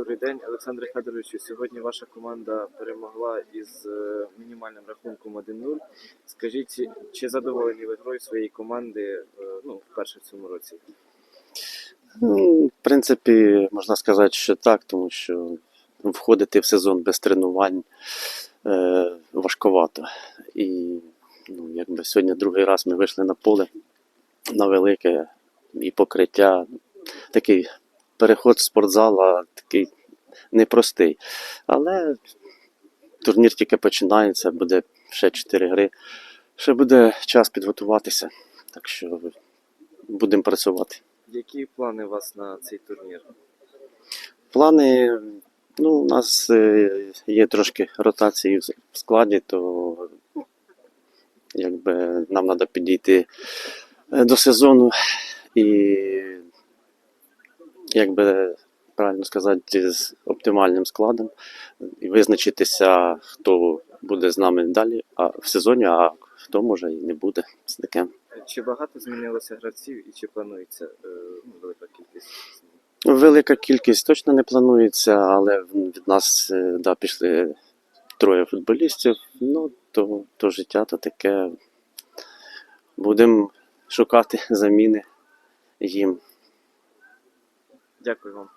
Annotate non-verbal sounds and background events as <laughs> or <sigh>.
Добрий день, Олександр Федоровичу. Сьогодні ваша команда перемогла із е, мінімальним рахунком 1-0. Скажіть, чи задоволені ви грою своєї команди е, ну, вперше в цьому році? Ну, В принципі, можна сказати, що так, тому що входити в сезон без тренувань е, важковато. І ну, якби сьогодні другий раз ми вийшли на поле на велике і покриття. Такий переход з спортзала такий непростий. Але турнір тільки починається, буде ще 4 гри. Ще буде час підготуватися. Так що будемо працювати. Які плани у вас на цей турнір? Плани, ну, у нас е, є трошки ротації в складі, то якби нам треба підійти е, до сезону і, якби правильно сказати, з оптимальним складом і визначитися, хто буде з нами далі а, в сезоні, а хто може і не буде з таким. Чи багато змінилося гравців і чи планується е, ну, велика кількість? Велика кількість точно не планується, але від нас е, да, пішли троє футболістів. Ну, то, то життя то таке. Будемо шукати <laughs> заміни їм. Дякую вам.